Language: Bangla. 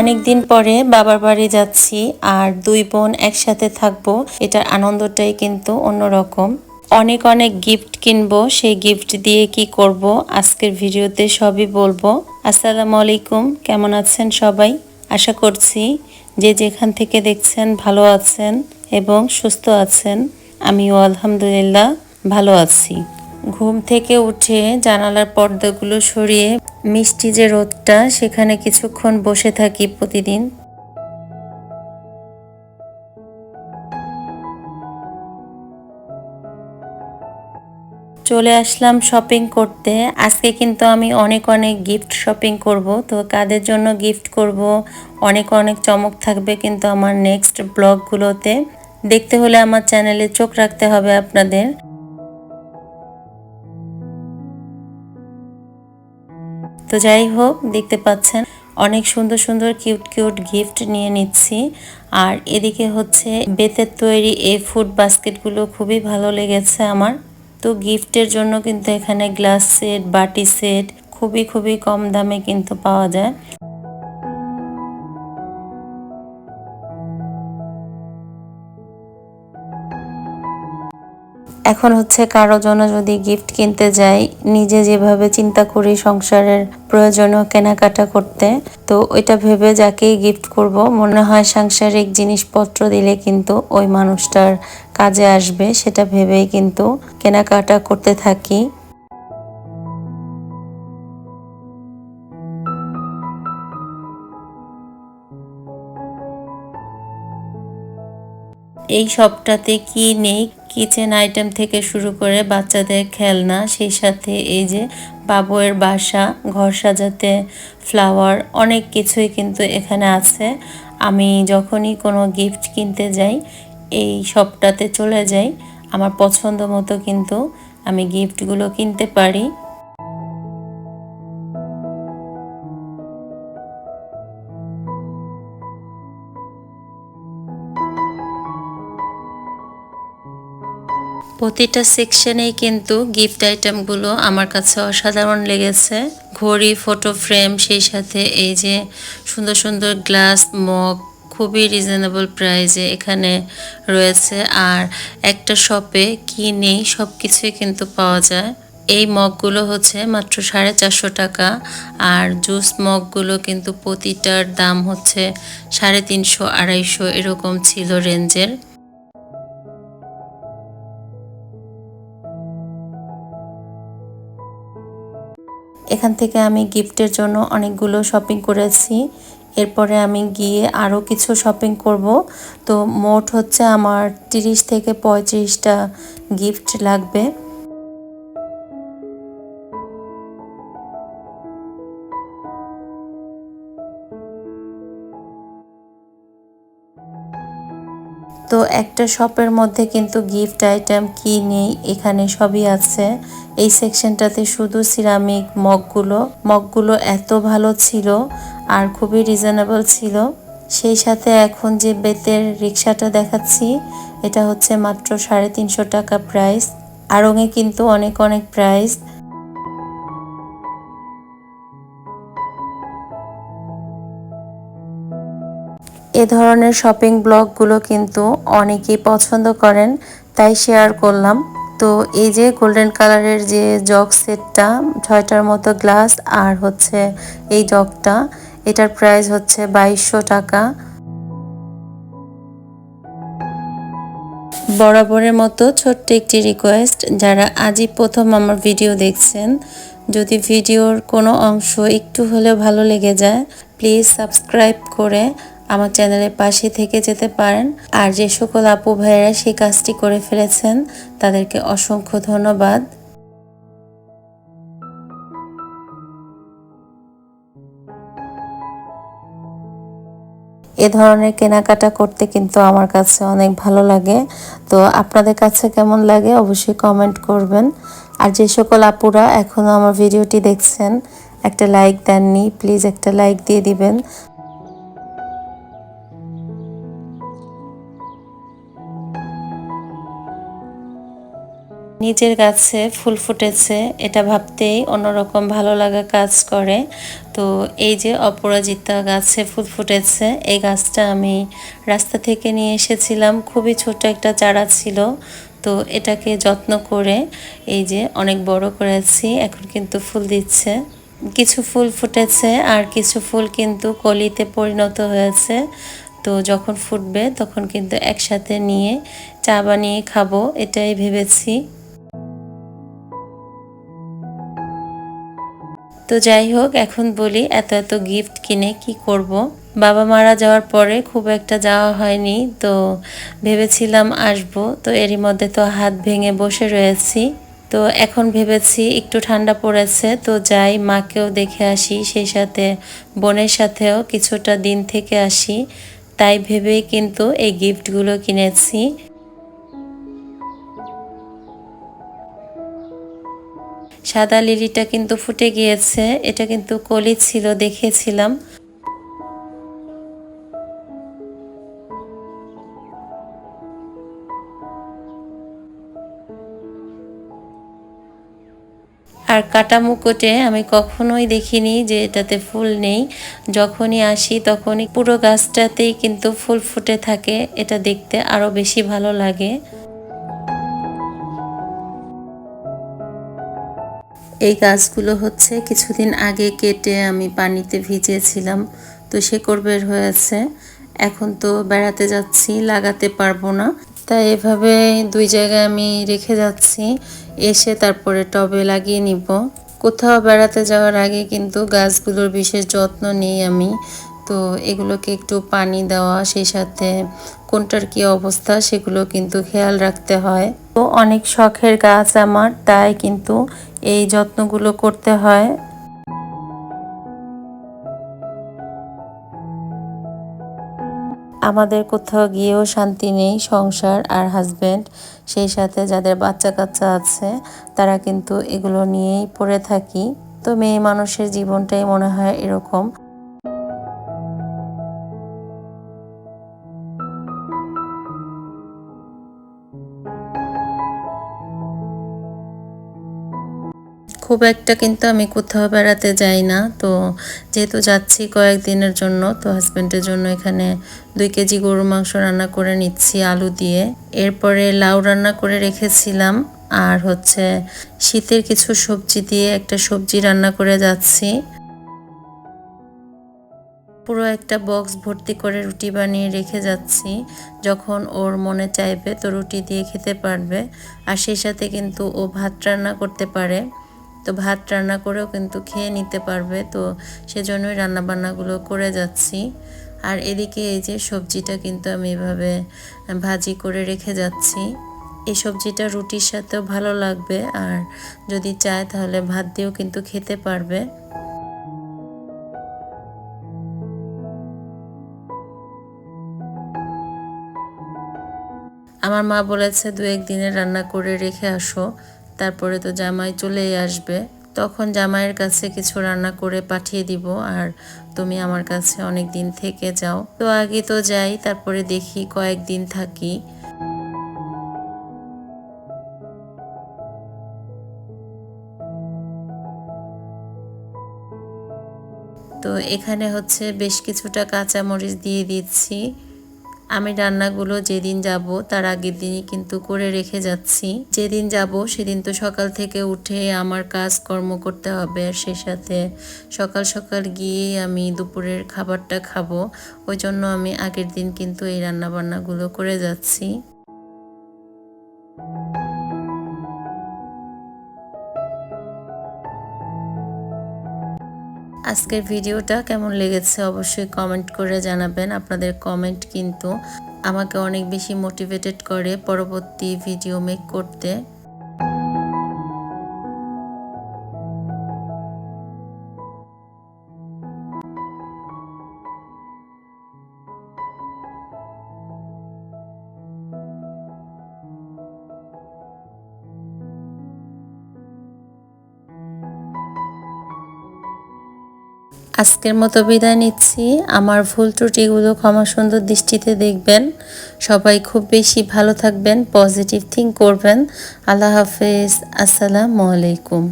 অনেক দিন পরে বাবার বাড়ি যাচ্ছি আর দুই বোন একসাথে থাকব, এটার আনন্দটাই কিন্তু অন্যরকম। অনেক অনেক গিফট কিনবো, সেই গিফট দিয়ে কি করব, আজকের ভিডিওতে সবই বলব। আসসালামু আলাইকুম, কেমন আছেন সবাই? আশা করছি যে যেখান থেকে দেখছেন ভালো আছেন এবং সুস্থ আছেন। আমিও আলহামদুলিল্লাহ ভালো আছি। ঘুম থেকে উঠে জানালার পর্দাগুলো সরিয়ে মিষ্টি যে রোদটা, সেখানে কিছুক্ষণ বসে থাকি প্রতিদিন। চলে আসলাম শপিং করতে। আজকে কিন্তু আমি অনেক অনেক গিফট শপিং করব। তো কাদের জন্য গিফট করব? অনেক অনেক চমক থাকবে কিন্তু আমার নেক্সট ব্লগগুলোতে দেখতে হলে আমার চ্যানেলে চোখ রাখতে হবে আপনাদের। তো যাই হোক, দেখতে পাচ্ছেন, অনেক সুন্দর সুন্দর কিউট কিউট গিফট নিয়ে নিচ্ছি। আর এদিকে হচ্ছে বেতের তৈরি এই ফুড বাস্কেটগুলো খুবই ভালো লেগেছে আমার। তো গিফটের জন্য কিন্তু এখানে গ্লাস সেট বাটি সেট খুবই খুবই কম দামে কিন্তু পাওয়া যায়। এখন হচ্ছে কারও জন্য যদি গিফট কিনতে যাই, নিজে যেভাবে চিন্তা করি সংসারের প্রয়োজনীয় কেনাকাটা করতে, তো ওইটা ভেবে যাকেই গিফট করব, মনে হয় সাংসারিক জিনিসপত্র দিলে কিন্তু ওই মানুষটার কাজে আসবে, সেটা ভেবেই কিন্তু কেনাকাটা করতে থাকি। এই সবটাতে কি নেই? কিচেন আইটেম থেকে শুরু করে বাচ্চাদের খেলনা, সেই সাথে এই যে বাবুয়ের বাসা, ঘর সাজাতে ফ্লাওয়ার অনেক কিছুই কিন্তু এখানে আছে। আমি যখনই কোনো গিফট কিনতে যাই, এই সবটাতে চলে যাই। আমার পছন্দ মতো কিন্তু আমি গিফটগুলো কিনতে পারি। প্রতিটা সেকশনেই কিন্তু গিফট আইটেমগুলো আমার কাছে অসাধারণ লেগেছে। ঘড়ি ফটো ফ্রেম সেই সাথে এই যে সুন্দর সুন্দর গ্লাস মগ খুবই রিজনেবল প্রাইসে এখানে রয়েছে। আর একটা শপে কি নেই সব কিছুই কিন্তু পাওয়া যায়। এই মগগুলো হচ্ছে মাত্র সাড়ে চারশো টাকা। আর জুস মগগুলো কিন্তু প্রতিটার দাম হচ্ছে সাড়ে তিনশো, আড়াইশো এরকম ছিল রেঞ্জের এখান থেকে আমি গিফটের জন্য অনেকগুলো শপিং করেছি। এরপরে আমি গিয়ে আরও কিছু শপিং করব। তো মোট হচ্ছে আমার তিরিশ থেকে পঁয়ত্রিশটা গিফট লাগবে। তো একটা শপের মধ্যে কিন্তু গিফট আইটেম কি নেই এখানে সবই আছে। এই সেকশনটাতে শুধু সিরামিক মগগুলো। মগগুলো এত ভালো ছিল আর খুবই রিজনেবল ছিল। সেই সাথে এখন যে বেতের রিক্সাটা দেখাচ্ছি, এটা হচ্ছে মাত্র সাড়ে তিনশো টাকা প্রাইস আড়ঙে কিন্তু অনেক অনেক প্রাইস ধরনের শপিং ব্লগগুলো কিন্তু অনেকেই পছন্দ করেন, তাই শেয়ার করলাম। তো এই যে গোল্ডেন কালারের যে জগ সেটটা ছয়টার মতো গ্লাস আর হচ্ছে এই জগটা এটার প্রাইস হচ্ছে বাইশশো টাকা। বরাবরের মতো ছোট্ট একটি রিকোয়েস্ট যারা আজই প্রথম আমার ভিডিও দেখছেন, যদি ভিডিওর কোনো অংশ একটু হলেও ভালো লেগে যায় প্লিজ সাবস্ক্রাইব করে আমার চ্যানেলের পাশে থেকে যেতে পারেন। আর যে সকল আপু ভাইয়েরা সেই কাজটি করে ফেলেছেন, তাদেরকে অসংখ্য ধন্যবাদ। এ ধরনের কেনাকাটা করতে কিন্তু আমার কাছে অনেক ভালো লাগে। তো আপনাদের কাছে কেমন লাগে অবশ্যই কমেন্ট করবেন। আর যে সকল আপুরা এখনও আমার ভিডিওটি দেখছেন, একটা লাইক দেননি প্লিজ একটা লাইক দিয়ে দিবেন। নিজের গাছে ফুল ফুটেছে, এটা ভাবতেই অন্যরকম ভালো লাগা কাজ করে। তো এই যে অপরাজিতা গাছে ফুল ফুটেছে, এই গাছটা আমি রাস্তা থেকে নিয়ে এসেছিলাম। খুবই ছোট একটা চারা ছিল, তো এটাকে যত্ন করে এই যে অনেক বড় করেছি, এখন কিন্তু ফুল দিচ্ছে। কিছু ফুল ফুটেছে আর কিছু ফুল কিন্তু কলিতে পরিণত হয়েছে। তো যখন ফুটবে তখন কিন্তু একসাথে নিয়ে চা বানিয়ে খাব, এটাই ভেবেছি। তো যাই হোক, এখন বলি এত এত গিফট কিনে কি করব। বাবা মারা যাওয়ার পরে খুব একটা যাওয়া হয়নি, তো ভেবেছিলাম আসব। তো এরই মধ্যে তো হাত ভেঙে বসে রয়েছি। তো এখন ভেবেছি একটু ঠান্ডা পড়েছে, তো যাই মাকেও দেখে আসি, সেই সাথে বোনের সাথেও কিছুটা দিন থেকে আসি। তাই ভেবেই কিন্তু এই গিফটগুলো কিনেছি। সাদা লিলিটা কিন্তু ফুটে গিয়েছে। এটা কিন্তু কলি ছিল, দেখেছিলাম। আর কাটা মুকুটে আমি কখনোই দেখিনি যে এটাতে ফুল নেই। যখনই আসি তখনই পুরো গাছটাতেই কিন্তু ফুল ফুটে থাকে। এটা দেখতে আরও বেশি ভালো লাগে। এই গাছগুলো হচ্ছে কিছুদিন আগে কেটে আমি পানিতে ভিজিয়েছিলাম, তো শেকড় বের হয়েছে। এখন তো বেড়াতে যাচ্ছি, লাগাতে পারব না। তাই এভাবে দুই জায়গায় আমি রেখে যাচ্ছি, এসে তারপরে টবে লাগিয়ে নিব। কোথাও বেড়াতে যাওয়ার আগে কিন্তু গাছগুলোর বিশেষ যত্ন নিই আমি, তো এগুলোকে একটু পানি দেওয়া, সেই সাথে কোনটার কি অবস্থা সেগুলো কিন্তু খেয়াল রাখতে হয়। তো অনেক শখের গাছ আমার, তাই কিন্তু এই যত্নগুলো করতে হয়। আমাদের কোথাও গিয়েও শান্তি নেই সংসার আর হাজব্যান্ড সেই সাথে যাদের বাচ্চা কাচ্চা আছে, তারা কিন্তু এগুলো নিয়েই পড়ে থাকি। তো মেয়ে মানুষের জীবনটাই মনে হয় এরকম। খুব একটা কিন্তু আমি কোথাও বেড়াতে যাই না। তো যেহেতু যাচ্ছি কয়েকদিনের জন্য, তো হাজব্যান্ডের জন্য এখানে দুই কেজি গরু মাংস রান্না করে নিচ্ছি আলু দিয়ে। এরপরে লাউ রান্না করে রেখেছিলাম। আর হচ্ছে শীতের কিছু সবজি দিয়ে একটা সবজি রান্না করে যাচ্ছি। পুরো একটা বক্স ভর্তি করে রুটি বানিয়ে রেখে যাচ্ছি। যখন ওর মনে চাইবে তো রুটি দিয়ে খেতে পারবে। আর সেই সাথে কিন্তু ও ভাত রান্না করতে পারে। তো ভাত রান্না করেও কিন্তু খেয়ে নিতে পারবে। তো সেজন্যই রান্নাবান্নাগুলো করে যাচ্ছি। আর এদিকে এই যে সবজিটা কিন্তু আমি এভাবে ভাজি করে রেখে যাচ্ছি। এই সবজিটা রুটির সাথেও ভালো লাগবে। আর যদি চায় তাহলে ভাত দিয়েও কিন্তু খেতে পারবে। আমার মা বলেছে দু একদিনে রান্না করে রেখে আসো। তারপরে তো জামাই চলেই আসবে। তখন জামাইয়ের কাছে কিছু রান্না করে পাঠিয়ে দিব, আর তুমি আমার কাছে অনেক দিন থেকে যাও। তো আগে তো যাই, তারপরে দেখি কয়েকদিন থাকি। তো এখানে হচ্ছে বেশ কিছুটা কাঁচামরিচ দিয়ে দিচ্ছি। আমি রান্নাগুলো যেদিন যাব, তার আগের দিনই কিন্তু করে রেখে যাচ্ছি। যেদিন যাব, সেদিন তো সকাল থেকে উঠে আমার কাজ কর্ম করতে হবে আর সে সাথে সকাল সকাল গিয়ে আমি দুপুরের খাবারটা খাব। ওই জন্য আমি আগের দিন কিন্তু এই রান্নাবান্নাগুলো করে যাচ্ছি। আজকের ভিডিওটা কেমন লেগেছে অবশ্যই কমেন্ট করে জানাবেন। আপনাদের কমেন্ট কিন্তু আমাকে অনেক বেশি মোটিভেটেড করে পরবর্তী ভিডিও মেক করতে। আজকের মতো বিদায় নিচ্ছি। আমার ভুল ত্রুটিগুলো ক্ষমা সুন্দর দৃষ্টিতে দেখবেন। সবাই খুব বেশি ভালো থাকবেন, পজিটিভ থিঙ্ক করবেন। আল্লাহ হাফেজ। আসসালামু আলাইকুম।